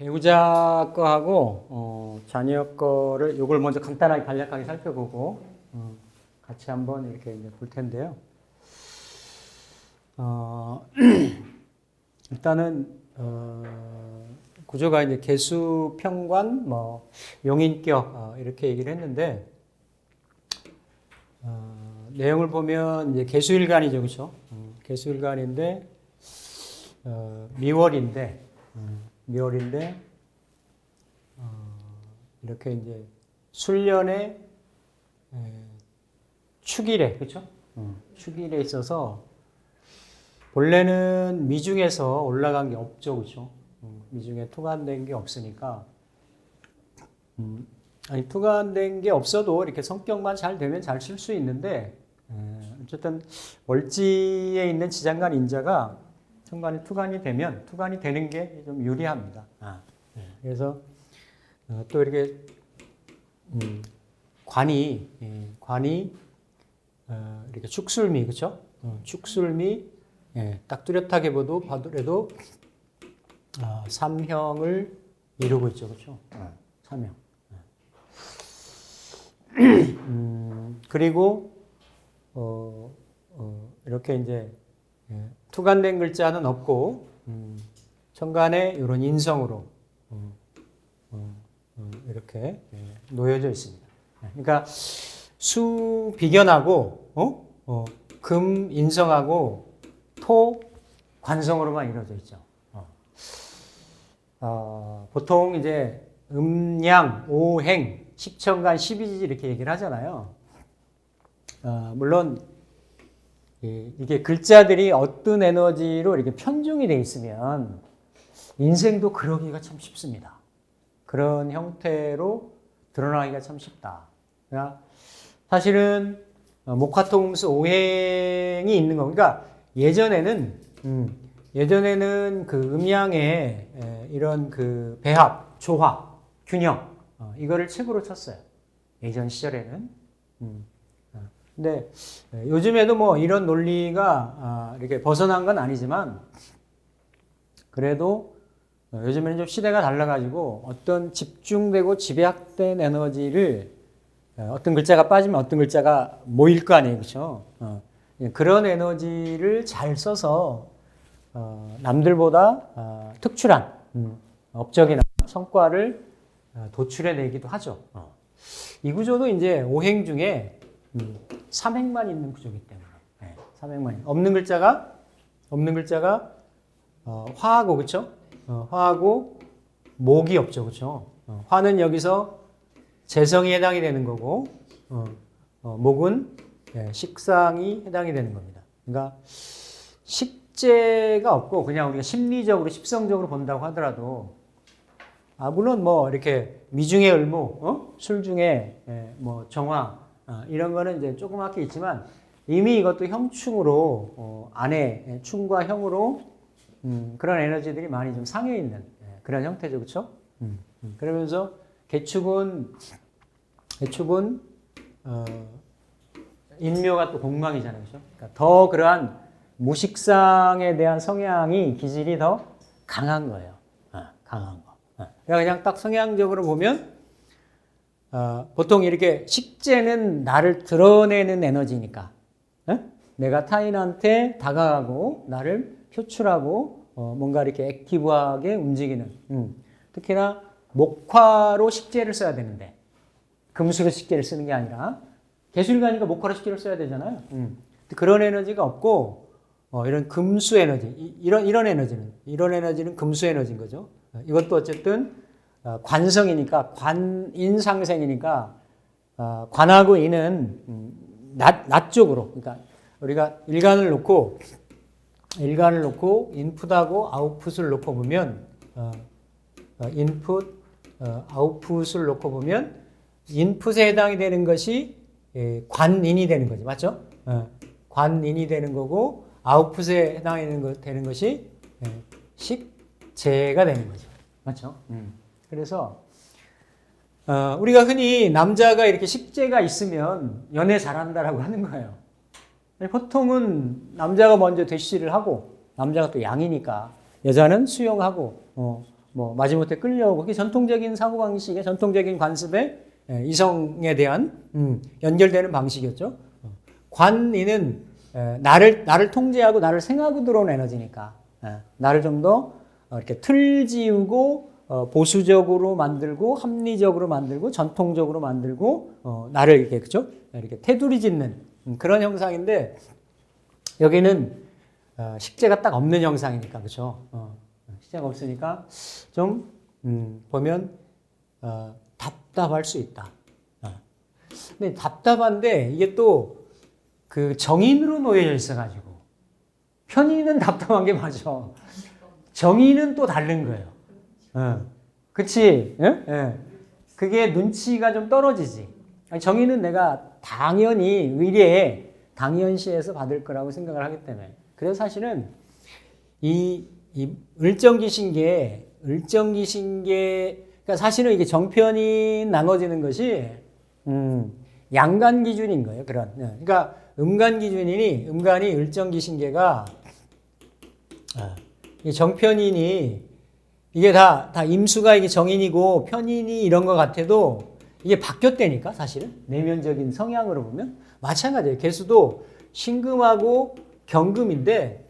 배우자 거하고 어, 자녀 거를 요걸 먼저 간단하게 간략하게 살펴보고 어, 같이 한번 이렇게 이제 볼 텐데요. 어, 일단은 어, 구조가 이제 개수 평관 뭐 용인격 어, 이렇게 얘기를 했는데 어, 내용을 보면 이제 개수일간이죠, 그렇죠? 어, 개수일간인데 어, 미월인데 음, 미월인데 어, 이렇게 이제 술년의 에, 축일에 그렇죠? 어, 축일에 있어서 본래는 미중에서 올라간 게 없죠, 그렇죠? 어, 미중에 투간된 게 없으니까 음, 아니 투간된 게 없어도 이렇게 성격만 잘 되면 잘칠수 있는데 에, 어쨌든 월지에 있는 지장간 인자가 천간이 투간이 되면 투간이 되는 게 좀 유리합니다. 아, 네. 그래서 어, 또 이렇게 음, 관이 예, 관이 어, 이렇게 축술미 그렇죠? 어, 축술미 예, 딱 뚜렷하게 봐도 봐도라도 아, 삼형을 이루고 있죠, 그렇죠? 어, 삼형. 예. 음, 그리고 어, 어, 이렇게 이제 예, 투간된 글자는 없고 음, 천간에 이런 인성으로 어, 어, 어, 이렇게 예, 놓여져 있습니다. 예, 그러니까 수 비견하고 어? 어, 금 인성하고 토 관성으로만 이루어져 있죠. 어. 어, 보통 이제 음양, 오행, 십천간, 십이지 이렇게 얘기를 하잖아요. 어, 물론 이- 이게 글자들이 어떤 에너지로 이렇게 편중이 돼 있으면 인생도 그러기가 참 쉽습니다. 그런 형태로 드러나기가 참 쉽다. 그러니까 사실은 어, 목화통음수 오행이 있는 거. 그러니까 예전에는 음, 예전에는 그 음양의 에, 이런 그 배합, 조화, 균형 어, 이거를 책으로 쳤어요. 예전 시절에는. 음. 어, 근데 에, 요즘에도 뭐 이런 논리가 아, 이렇게 벗어난 건 아니지만 그래도 어, 요즘에는 좀 시대가 달라가지고 어떤 집중되고 집약된 에너지를 어, 어떤 글자가 빠지면 어떤 글자가 모일 거 아니에요, 그렇죠? 어, 예, 그런 에너지를 잘 써서 어, 남들보다 어, 특출한 음, 업적이나 성과를 어, 도출해내기도 하죠. 어. 이 구조도 이제 오행 중에 음, 삼행만 있는 구조이기 때문에 네, 삼행만 있는. 없는 글자가 없는 글자가 어, 화하고 그렇죠? 어, 화하고 목이 없죠, 그렇죠? 어, 화는 여기서 재성이 해당이 되는 거고 어, 어, 목은 예, 식상이 해당이 되는 겁니다. 그러니까 식재가 없고 그냥 우리가 심리적으로 십성적으로 본다고 하더라도 아 물론 뭐 이렇게 미중의 을무, 어? 술중에 예, 뭐 정화 아, 이런 거는 이제 조그맣게 있지만 이미 이것도 형충으로 어, 안에 예, 충과 형으로 음, 그런 에너지들이 많이 좀 상해 있는 예, 그런 형태죠, 그렇죠? 음, 음. 그러면서 개축은 개축은 어, 인묘가 또 공강이잖아요, 그렇죠? 그러니까 더 그러한 무식상에 대한 성향이 기질이 더 강한 거예요, 어, 강한 거. 어. 그러니까 그냥 딱 성향적으로 보면 어, 보통 이렇게 식재는 나를 드러내는 에너지니까 어? 내가 타인한테 다가가고 나를 표출하고 어, 뭔가 이렇게 액티브하게 움직이는 음. 특히나 목화로 식재를 써야 되는데 금수로 식재를 쓰는 게 아니라 개술가니까 목화로 식재를 써야 되잖아요. 음. 그런 에너지가 없고 어, 이런 금수 에너지 이, 이런 이런 에너지는 이런 에너지는 금수 에너지인 거죠. 어, 이것도 어쨌든 어, 관성이니까 관인상생이니까 어, 관하고 인은 음, 낮, 낮 쪽으로 그러니까 우리가 일간을 놓고 일간을 놓고 인풋하고 아웃풋을 놓고 보면 어, 어, 인풋 어, 아웃풋을 놓고 보면 인풋에 해당이 되는 것이 예, 관인이 되는 거죠 맞죠? 어, 관인이 되는 거고 아웃풋에 해당하는 것 되는 것이 예, 식 재가 되는 거죠 맞죠? 음. 그래서 어, 우리가 흔히 남자가 이렇게 식재가 있으면 연애 잘한다라고 하는 거예요. 보통은 남자가 먼저 대시를 하고 남자가 또 양이니까 여자는 수용하고 어, 뭐 마지못해 끌려오고 그게 전통적인 사고 방식의 전통적인 관습의 예, 이성에 대한 음, 연결되는 방식이었죠. 어, 관이는 에, 나를 나를 통제하고 나를 생각하고 들어온 에너지니까 예, 나를 좀더 어, 이렇게 틀 지우고 어, 보수적으로 만들고 합리적으로 만들고 전통적으로 만들고 어, 나를 이렇게 그죠 이렇게 테두리 짓는 음, 그런 형상인데 여기는 어, 식재가 딱 없는 형상이니까. 어, 식재가 없으니까 좀 음, 보면 어, 답답할 수 있다. 어. 근데 답답한데 이게 또 그 정인으로 놓여져 있어가지고 편의는 답답한 게 맞아. 정의는 또 다른 거예요. 어. 그치? 예? 예. 그게 눈치가 좀 떨어지지. 정의는 내가 당연히 의례에 당연시해서 받을 거라고 생각을 하기 때문에. 그래서 사실은 이, 이 을정기신계, 을정기신계, 그러니까 사실은 이게 정편이 나눠지는 것이, 음, 양간 기준인 거예요. 그런. 예. 그러니까 음간 기준이니, 음간이 을정기신계가, 아, 이 정편인이 이게 다, 다 임수가 이게 정인이고 편인이 이런 것 같아도 이게 바뀌었다니까 사실은 내면적인 성향으로 보면 마찬가지예요. 개수도 신금하고 경금인데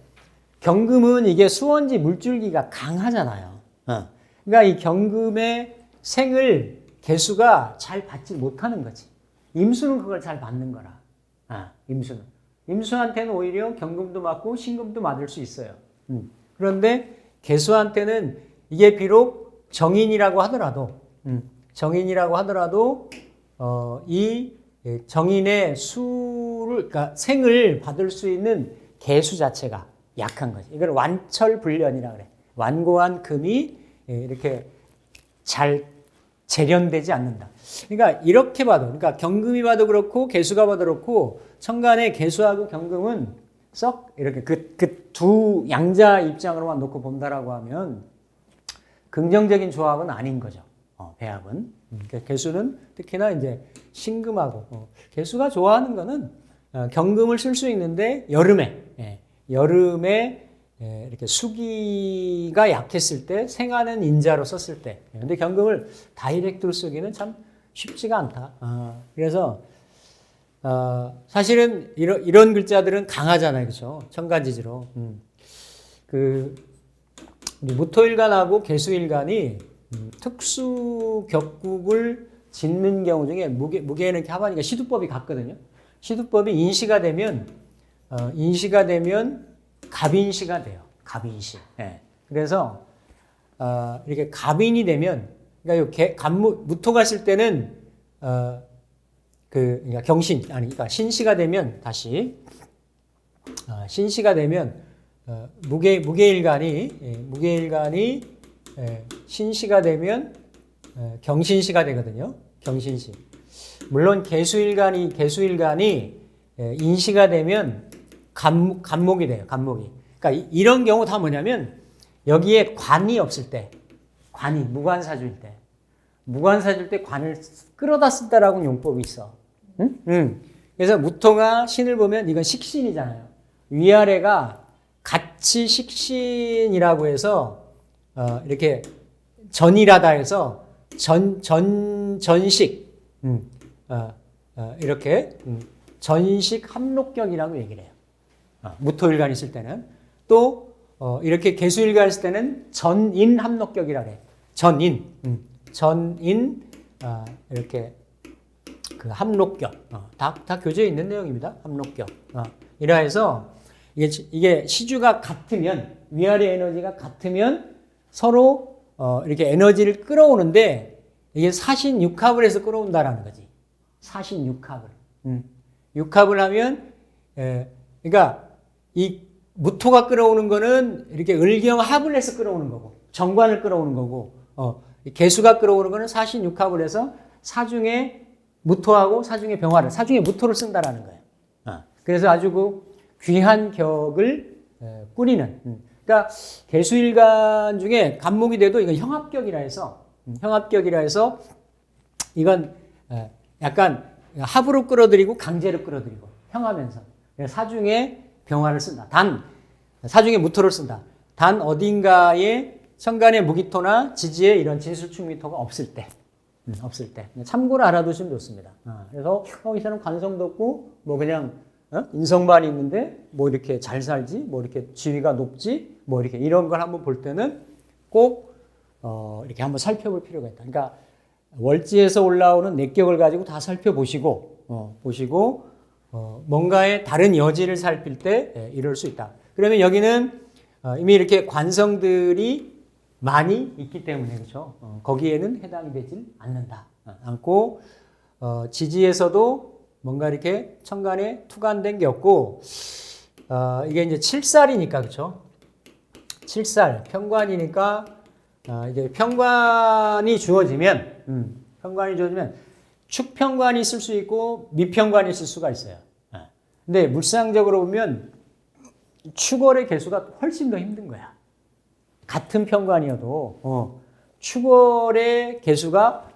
경금은 이게 수원지 물줄기가 강하잖아요. 어. 그러니까 이 경금의 생을 개수가 잘 받지 못하는 거지. 임수는 그걸 잘 받는 거라. 아, 임수는. 임수한테는 오히려 경금도 맞고 신금도 맞을 수 있어요. 음. 그런데 개수한테는 이게 비록 정인이라고 하더라도 음, 정인이라고 하더라도 어, 이 정인의 수를 그러니까 생을 받을 수 있는 개수 자체가 약한 거지. 이걸 완철불련이라 그래. 완고한 금이 예, 이렇게 잘 재련되지 않는다. 그러니까 이렇게 봐도 그러니까 경금이 봐도 그렇고 개수가 봐도 그렇고 천간의 개수하고 경금은 썩 이렇게 그 그 두 양자 입장으로만 놓고 본다라고 하면 긍정적인 조합은 아닌 거죠. 어, 배합은 음, 그 개수는 특히나 이제 신금하고 어, 개수가 좋아하는 거는 어, 경금을 쓸 수 있는데 여름에 예, 여름에 예, 이렇게 수기가 약했을 때 생하는 인자로 썼을 때 예, 근데 경금을 다이렉트로 쓰기는 참 쉽지가 않다. 어, 그래서 어, 사실은 이런, 이런 글자들은 강하잖아요. 그죠? 천간지지로. 음. 그, 무토일간하고 개수일간이 음, 특수 격국을 짓는 경우 중에 무게, 무게는 이렇게 하반니까 시두법이 같거든요. 시두법이 인시가 되면, 어, 인시가 되면 갑인시가 돼요. 갑인시. 예. 그래서, 어, 이렇게 갑인이 되면, 그러니까 요 개, 갑무, 무토가 쓸 때는, 어, 그 그러니까 경신 아니 그러니까 신시가 되면 다시 어, 신시가 되면 어, 무게 무게일간이 예, 무게일간이 예, 신시가 되면 예, 경신시가 되거든요. 경신시. 물론 개수일간이 개수일간이 예, 인시가 되면 간, 간목이 돼요. 간목이. 그러니까 이, 이런 경우 다 뭐냐면 여기에 관이 없을 때 관이 무관사주일 때 무관사주일 때 관을 끌어다 쓴다라고 용법이 있어. 응? 응. 그래서 무토가 신을 보면 이건 식신이잖아요. 위아래가 같이 식신이라고 해서 어, 이렇게 전이라다 해서 전, 전, 전식, 음, 어, 어, 이렇게 음, 전식 합록격이라고 얘기를 해요. 어, 무토일간 있을 때는 또 어, 이렇게 개수일간 있을 때는 전인 합록격이라고 해요. 전인, 음, 전인 어, 이렇게 그 합록격 어, 다, 다 교재에 있는 내용입니다. 합록격 어, 이라 해서 이게, 이게 시주가 같으면 위아래 에너지가 같으면 서로 어, 이렇게 에너지를 끌어오는데 이게 사신 육합을 해서 끌어온다라는 거지. 사신 육합을. 음. 육합을 하면 에, 그러니까 이 무토가 끌어오는 거는 이렇게 을경합을 해서 끌어오는 거고 정관을 끌어오는 거고 어, 개수가 끌어오는 거는 사신 육합을 해서 사중에 무토하고 사중의 병화를 사중의 무토를 쓴다라는 거예요. 어. 그래서 아주 그 귀한 격을 꾸리는. 음. 그러니까 개수일간 중에 간목이 돼도 이건 형합격이라 해서 음, 형합격이라 해서 이건 에, 약간 합으로 끌어들이고 강제로 끌어들이고 형하면서 사중에 병화를 쓴다. 단 사중에 무토를 쓴다. 단 어딘가에 천간에 무기토나 지지에 이런 진술충미토가 없을 때, 음, 없을 때 참고로 알아두시면 좋습니다. 아, 그래서 어, 이 사람 관성도 없고 뭐 그냥 어? 인성만 있는데 뭐 이렇게 잘 살지, 뭐 이렇게 지위가 높지, 뭐 이렇게 이런 걸 한번 볼 때는 꼭 어, 이렇게 한번 살펴볼 필요가 있다. 그러니까 월지에서 올라오는 내격을 가지고 다 살펴보시고 어, 보시고 어, 뭔가의 다른 여지를 살필 때 예, 이럴 수 있다. 그러면 여기는 어, 이미 이렇게 관성들이 많이 있기 때문에 그렇죠. 어, 거기에는 해당이 되질 않는다. 어, 않고 어, 지지에서도 뭔가 이렇게 천간에 투간된 게 없고 어, 이게 이제 칠살이니까 그렇죠. 칠살 평관이니까 어, 이제 평관이 주어지면 음, 평관이 주어지면 축평관이 있을 수 있고 미평관이 있을 수가 있어요. 예. 근데 물상적으로 보면 축월의 개수가 훨씬 더 힘든 거야. 같은 평관이어도 어, 축월의 개수가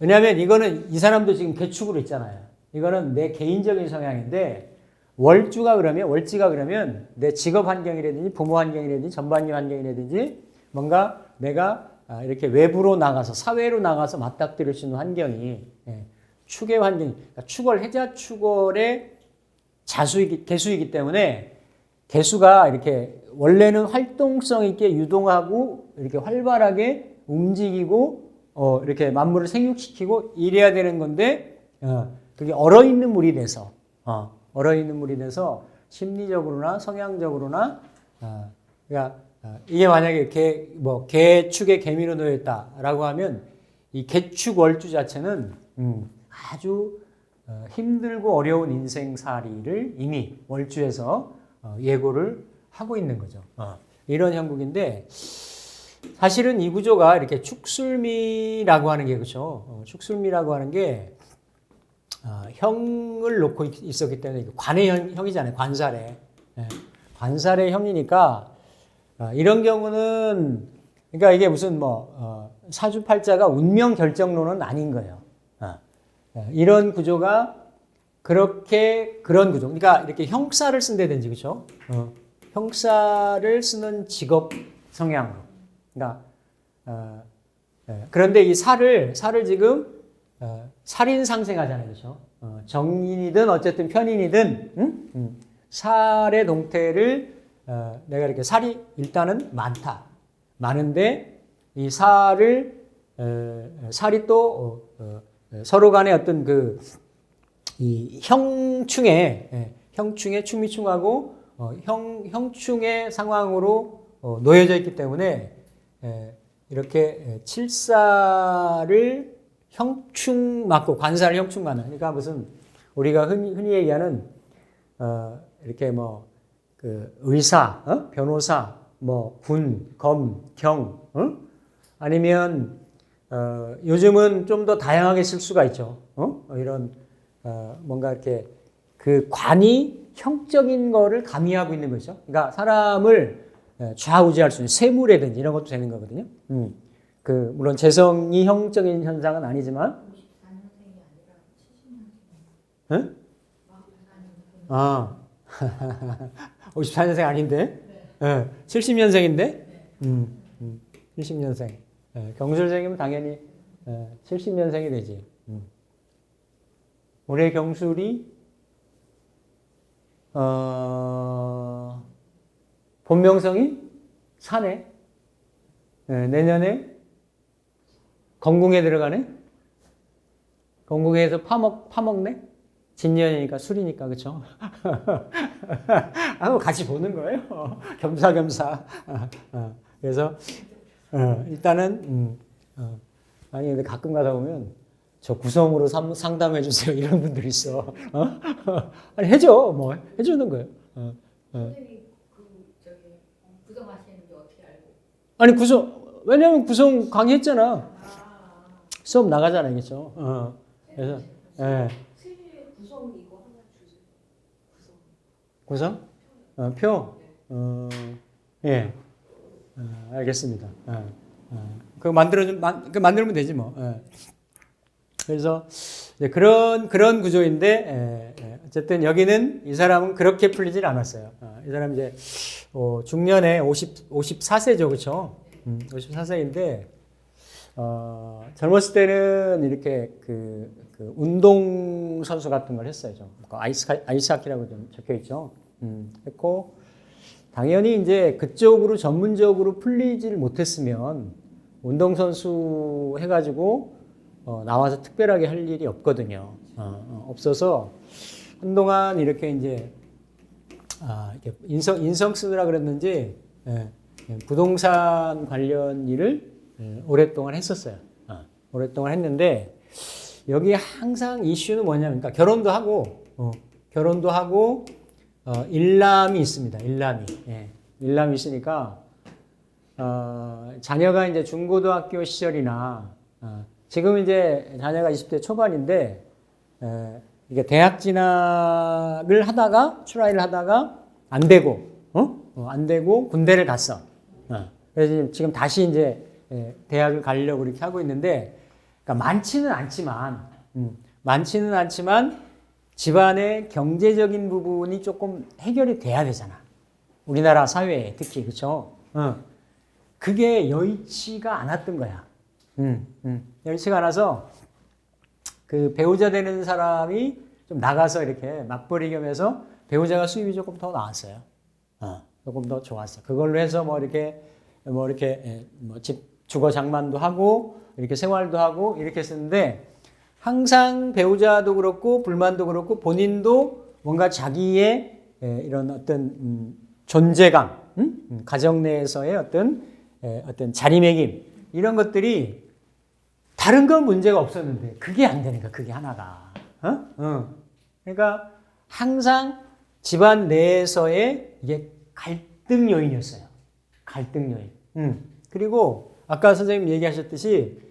왜냐하면 이거는 이 사람도 지금 개축으로 있잖아요. 이거는 내 개인적인 성향인데 월주가 그러면 월지가 그러면 내 직업 환경이라든지 부모 환경이라든지 전반기 환경이라든지 뭔가 내가 아, 이렇게 외부로 나가서 사회로 나가서 맞닥뜨릴 수 있는 환경이 예, 축의 환경, 그러니까 축월 해자 축월의 자수이기 개수이기 때문에 개수가 이렇게 원래는 활동성 있게 유동하고 이렇게 활발하게 움직이고 어 이렇게 만물을 생육시키고 이래야 되는 건데 어 그게 얼어 있는 물이 돼서 어 얼어 있는 물이 돼서 심리적으로나 성향적으로나 어 그러니까 어, 이게 만약에 개 뭐 개축에 개미로 놓여 있다라고 하면 이 개축 월주 자체는 음 아주 어, 힘들고 어려운 인생살이를 이미 월주에서 어, 예고를 하고 있는 거죠. 어, 이런 형국인데 사실은 이 구조가 이렇게 축술미라고 하는 게 그렇죠. 어, 축술미라고 하는 게 어, 형을 놓고 있- 있었기 때문에 관의 형, 형이잖아요. 관살의 예, 관살의 형이니까 어, 이런 경우는 그러니까 이게 무슨 뭐 어, 사주팔자가 운명 결정론은 아닌 거예요. 어, 어, 이런 구조가 그렇게 그런 구조. 그러니까 이렇게 형사를 쓴다든지 그렇죠? 어, 형사를 쓰는 직업 성향으로. 그러니까 어, 예, 그런데 이 살을 살을 지금 어, 살인 상생하잖아요, 그렇죠? 어, 정인이든 어쨌든 편인이든 응? 음, 살의 동태를 어, 내가 이렇게 살이 일단은 많다, 많은데 이 살을 어, 살이 또 어, 어, 서로 간의 어떤 그 이 형충의 예, 형충의 충미충하고 어, 형 형충의 상황으로 어, 놓여져 있기 때문에 예, 이렇게 예, 칠사를 형충 맞고 관사를 형충 맞는 그러니까 무슨 우리가 흔히, 흔히 얘기하는 어, 이렇게 뭐 그 의사, 어? 변호사, 뭐 군, 검, 경, 어? 아니면 어, 요즘은 좀 더 다양하게 쓸 수가 있죠. 어? 어, 이런 어, 뭔가 이렇게 그 관이 형적인 거를 가미하고 있는 거죠. 그러니까 사람을 예, 좌우지할 수 있는 세무라든지 이런 것도 되는 거거든요. 음. 그 물론 재성이 형적인 현상은 아니지만, 응? 아, 54년생 아닌데? 예, 70년생인데? 음, 음, 70년생. 예, 경술생이면 당연히 예, 70년생이 되지. 음. 올해 경술이 어, 본명성이 사네. 예, 내년에 건궁에 들어가네. 건궁에서 파먹 파먹네. 진년이니까 술이니까 그렇죠. 아, 같이 보는 거예요. 겸사겸사. 어, 그래서 어, 일단은 음, 어, 아니 근데 가끔 가다 보면 저 구성으로 삼- 상담해 주세요 이런 분들 있어. 어? 아니 해줘 뭐 해주는 거예요. 어, 어. 그 저기 구성 하시는지 어떻게 알고? 아니 구성 왜냐면 구성 강의했잖아. 아, 수업 나가잖아 이겠죠. 어. 그래서 예. 구성 이거 하나 주세요. 구성. 구성? 어, 표? 어, 예. 어, 알겠습니다. 어, 어. 그거 만들어 좀, 만, 그 만들면 되지 뭐. 예. 그래서 그런 그런 구조인데 에, 에, 어쨌든 여기는 이 사람은 그렇게 풀리질 않았어요. 어, 이 사람 이제 어, 중년에 50 54세죠, 그렇죠? 음, 54세인데 어, 젊었을 때는 이렇게 그, 그 운동 선수 같은 걸 했어요. 좀. 그 아이스 아이스하키라고 좀 적혀 있죠. 음, 했고 당연히 이제 그쪽으로 전문적으로 풀리질 못했으면 운동 선수 해가지고 어, 나와서 특별하게 할 일이 없거든요. 어, 어, 없어서 한동안 이렇게 이제 아, 이렇게 인성 인성 쓰느라 그랬는지 예, 예, 부동산 관련 일을 예, 오랫동안 했었어요. 어, 오랫동안 했는데 여기 항상 이슈는 뭐냐면 그러니까 결혼도 하고 어, 결혼도 하고 어, 일남이 있습니다. 일남이 예, 일남이 있으니까 어, 자녀가 이제 중고등학교 시절이나 어, 지금 이제 자녀가 20대 초반인데 에, 이게 대학 진학을 하다가 출라이를 하다가 안 되고 어? 어, 안 되고 군대를 갔어. 어. 그래서 지금 다시 이제 에, 대학을 가려고 이렇게 하고 있는데 그러니까 많지는 않지만 음, 많지는 않지만 집안의 경제적인 부분이 조금 해결이 돼야 되잖아. 우리나라 사회에 특히 그렇죠. 어. 그게 여의치가 않았던 거야. 음, 음. 여의치가 않아서 그 배우자 되는 사람이 좀 나가서 이렇게 맞벌이 겸해서 배우자가 수입이 조금 더 나왔어요. 어, 조금 더 좋았어. 그걸로 해서 뭐 이렇게 뭐 이렇게 뭐 집 주거 장만도 하고 이렇게 생활도 하고 이렇게 했었는데 항상 배우자도 그렇고 불만도 그렇고 본인도 뭔가 자기의 에, 이런 어떤 음, 존재감, 음? 음, 가정 내에서의 어떤 에, 어떤 자리매김 이런 것들이 다른 건 문제가 없었는데 그게 안 되니까 그게 하나가. 어? 어. 그러니까 항상 집안 내에서의 이게 갈등 요인이었어요. 갈등 요인. 음. 그리고 아까 선생님 얘기하셨듯이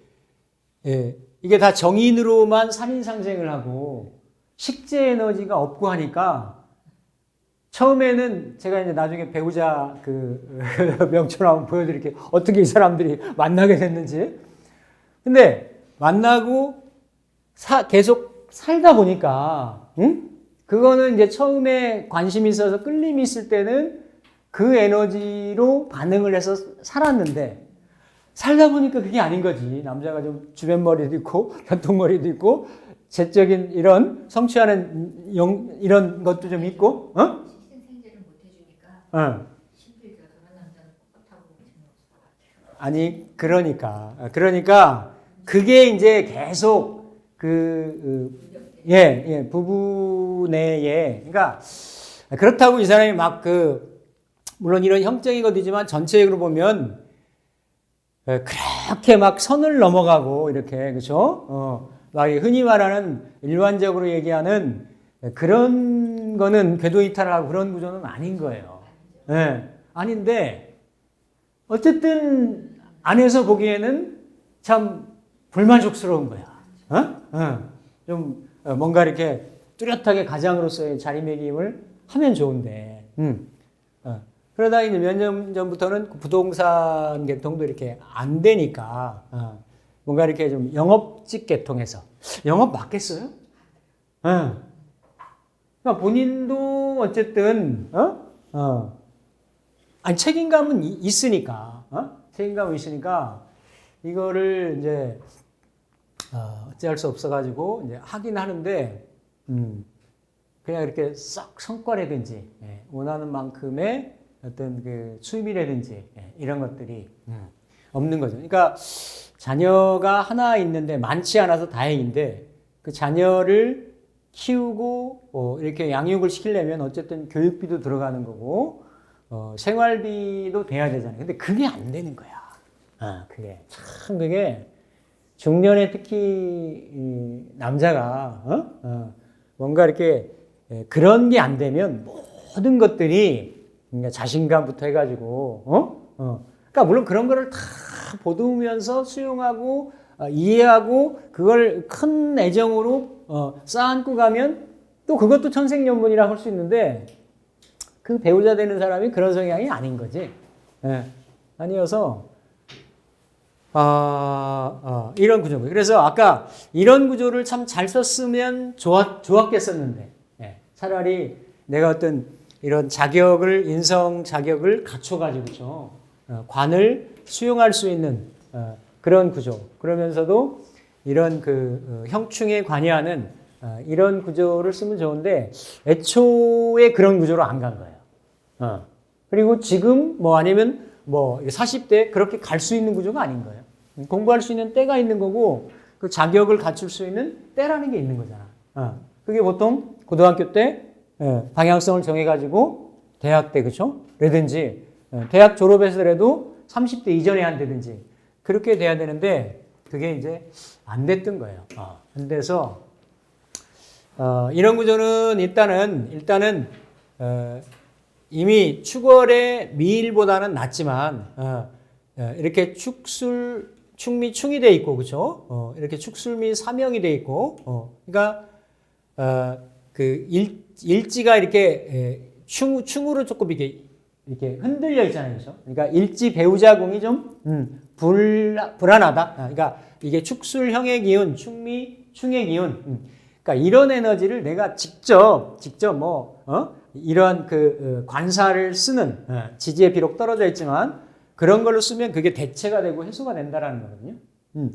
예, 이게 다 정인으로만 살인 상생을 하고 식재 에너지가 없고 하니까 처음에는 제가 이제 나중에 배우자 그 명초를 한번 보여드릴게요. 어떻게 이 사람들이 만나게 됐는지. 근데 만나고 사, 계속 살다 보니까, 응? 그거는 이제 처음에 관심이 있어서 끌림이 있을 때는 그 에너지로 반응을 해서 살았는데, 살다 보니까 그게 아닌 거지. 남자가 좀 주변머리도 있고, 변통머리도 있고, 재적인 이런 성취하는 영, 이런 것도 좀 있고, 어? 어. 아니 그러니까 그러니까 그게 이제 계속 그 예, 예, 부부 내에 그러니까 그렇다고 이 사람이 막 그 물론 이런 형적인 것이지만 전체적으로 보면 예, 그렇게 막 선을 넘어가고 이렇게 그죠? 어, 막 흔히 말하는 일반적으로 얘기하는 그런 거는 궤도 이탈을 하고 그런 구조는 아닌 거예요. 예, 아닌데 어쨌든 안에서 보기에는 참 불만족스러운 거야. 어? 어. 좀 어, 뭔가 이렇게 뚜렷하게 가장으로서의 자리매김을 하면 좋은데. 음. 어. 그러다 이제 몇 년 전부터는 그 부동산 개통도 이렇게 안 되니까 어. 뭔가 이렇게 좀 영업직 개통해서 영업 맞겠어요? 어. 그러니까 본인도 어쨌든 어? 어. 아니 책임감은 이- 있으니까 어? 책임감은 있으니까 이거를 이제 어, 어찌할 수 없어가지고 이제 하긴 하는데 음, 그냥 이렇게 썩 성과라든지 예, 원하는 만큼의 어떤 그 수입이라든지 예, 이런 것들이 음, 없는 거죠. 그러니까 자녀가 하나 있는데 많지 않아서 다행인데 그 자녀를 키우고 어, 이렇게 양육을 시키려면 어쨌든 교육비도 들어가는 거고 어, 생활비도 돼야 되잖아요. 근데 그게 안 되는 거야. 아, 그게 참 그게 중년에 특히 이 남자가 어? 어, 뭔가 이렇게 예, 그런 게 안 되면 모든 것들이 그러니까 자신감부터 해가지고 어? 어. 그러니까 물론 그런 거를 다 보듬으면서 수용하고 어, 이해하고 그걸 큰 애정으로 어, 쌓안고 가면 또 그것도 천생연분이라 할 수 있는데 그 배우자 되는 사람이 그런 성향이 아닌 거지. 예. 아니어서 아, 아, 이런 구조고. 그래서 아까 이런 구조를 참 잘 썼으면 좋았, 좋았겠었는데, 예, 차라리 내가 어떤 이런 자격을, 인성 자격을 갖춰가지고, 그죠? 어, 관을 수용할 수 있는 어, 그런 구조. 그러면서도 이런 그 어, 형충에 관여하는 어, 이런 구조를 쓰면 좋은데, 애초에 그런 구조로 안 간 거예요. 어. 그리고 지금 뭐 아니면 뭐 40대 그렇게 갈 수 있는 구조가 아닌 거예요. 공부할 수 있는 때가 있는 거고 그 자격을 갖출 수 있는 때라는 게 있는 거잖아. 어. 그게 보통 고등학교 때 예, 방향성을 정해가지고 대학 때 그쵸? 라든지 예, 대학 졸업해서라도 30대 이전에 한다든지 그렇게 돼야 되는데 그게 이제 안 됐던 거예요. 어. 안 돼서 어, 이런 구조는 일단은 일단은 어, 이미 축월의 미일보다는 낫지만 어, 어, 이렇게 축술 축미 충이 돼 있고 그렇죠? 어, 이렇게 축술미 사명이 돼 있고 어, 그러니까 어, 그 일, 일지가 이렇게 에, 충 충으로 조금 이렇게 이렇게 흔들려 있잖아요, 그렇죠? 그러니까 일지 배우자 공이 좀 음, 불 불안하다. 아, 그러니까 이게 축술형의 기운, 충미 충의 기운. 음. 그러니까 이런 에너지를 내가 직접 직접 뭐 어? 이러한 그 어, 관사를 쓰는 어, 지지에 비록 떨어져 있지만 그런 걸로 쓰면 그게 대체가 되고 해소가 된다라는 거거든요. 음.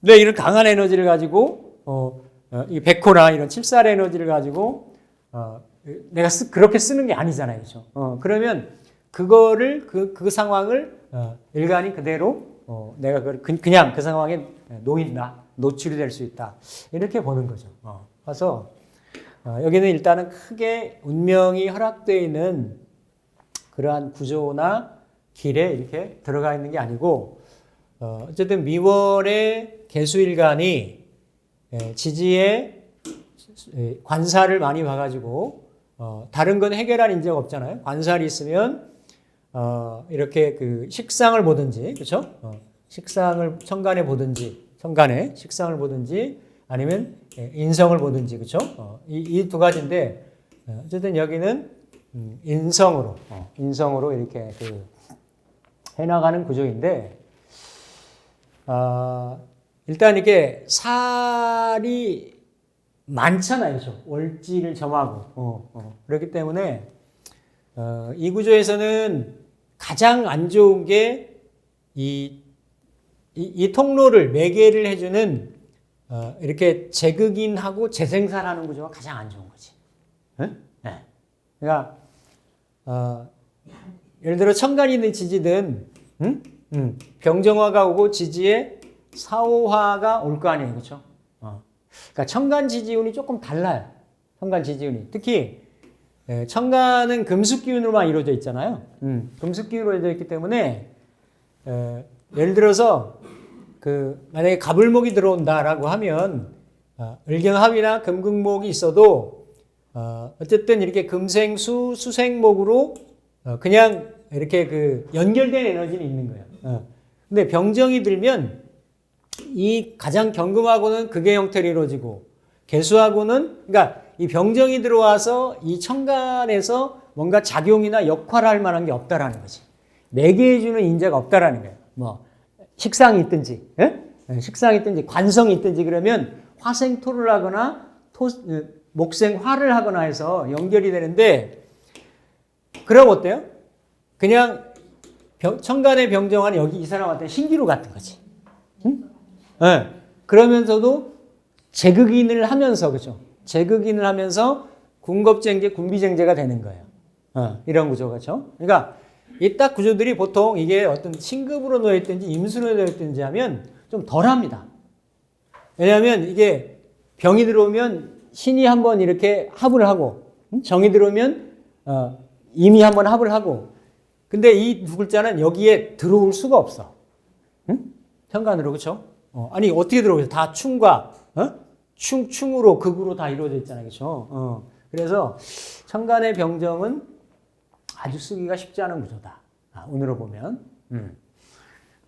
근데 이런 강한 에너지를 가지고 어, 어, 이 백호나 이런 칠살 에너지를 가지고 어, 내가 쓰, 그렇게 쓰는 게 아니잖아요, 그렇죠? 어, 그러면 그거를 그, 그 상황을 어, 일간이 그대로 어, 내가 그, 그냥 그 상황에 놓인다, 노출이 될 수 있다 이렇게 보는 거죠. 어, 그래서 어, 여기는 일단은 크게 운명이 허락되어 있는 그러한 구조나 길에 이렇게 들어가 있는 게 아니고 어, 어쨌든 미월의 개수일간이 예, 지지에 예, 관사를 많이 봐가지고 어, 다른 건 해결할 인재가 없잖아요. 관살이 있으면 어, 이렇게 그 식상을 보든지 그렇죠? 어, 식상을 천간에 보든지 천간에 식상을 보든지 아니면 예, 인성을 보든지 그렇죠? 어, 이이 두 가지인데 어, 어쨌든 여기는 음, 인성으로 어, 인성으로 이렇게 그 해나가는 구조인데 아, 일단 이게 살이 많잖아요, 저 월지를 점하고 어, 어. 그렇기 때문에 어, 이 구조에서는 가장 안 좋은 게 이 이, 이 통로를 매개를 해주는 어, 이렇게 재극인하고 재생산하는 구조가 가장 안 좋은 거지. 응? 네. 그러니까 어, 예를 들어 천간이든 지지든 응? 응. 병정화가 오고 지지에 사오화가 올 거 아니에요, 그렇죠? 어. 그러니까 천간 지지운이 조금 달라요. 천간 지지운이 특히 예, 천간은 금속 기운으로만 이루어져 있잖아요. 음, 금속 기운으로 이루어져 있기 때문에 에, 예를 들어서 그 만약에 가불목이 들어온다라고 하면 어, 을경합이나 금극목이 있어도 어, 어쨌든 이렇게 금생수 수생목으로 어, 그냥 이렇게 그 연결된 에너지는 있는 거예요. 어. 근데 병정이 들면 이 가장 경금하고는 극의 형태로 이루어지고 개수하고는 그러니까 이 병정이 들어와서 이 천간에서 뭔가 작용이나 역할을 할 만한 게 없다라는 거지. 매개해 주는 인재가 없다라는 거예요. 뭐 식상이 있든지, 예? 예, 식상이 있든지 관성이 있든지 그러면 화생토를 하거나 토, 어, 목생화를 하거나 해서 연결이 되는데 그럼 어때요? 그냥 병, 천간의 병정화는 여기 이 사람한테 신기루 같은 거지. 응? 예. 그러면서도 재극인을 하면서 그죠? 재극인을 하면서 군겁쟁제, 군비쟁제가 되는 거예요. 어, 이런 구조가 죠 그러니까 이 딱 구조들이 보통 이게 어떤 신급으로 놓여 있든지 임수로 놓여 있든지 하면 좀 덜합니다. 왜냐하면 이게 병이 들어오면 신이 한번 이렇게 합을 하고 응? 정이 들어오면 어, 임이 한번 합을 하고 근데 이 두 글자는 여기에 들어올 수가 없어. 응? 현관으로 그렇죠? 어, 아니 어떻게 들어오겠어? 다 충과 어? 충 충으로 극으로 다 이루어져 있잖아요, 그렇죠? 어, 그래서 천간의 병정은 아주 쓰기가 쉽지 않은 구조다. 아, 운으로 보면. 음.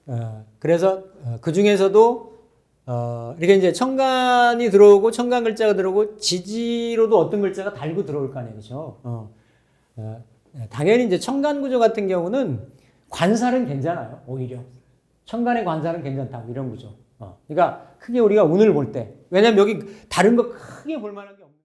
어, 그래서 어, 그 중에서도 어, 이렇게 이제 천간이 들어오고 천간 글자가 들어오고 지지로도 어떤 글자가 달고 들어올 거 아니에요, 그렇죠? 어, 어, 당연히 이제 천간 구조 같은 경우는 관살은 괜찮아요, 오히려. 천간의 관사는 괜찮다고 이런 거죠. 어. 그러니까 크게 우리가 운을 볼 때, 왜냐면 여기 다른 거 크게 볼 만한 게 없는.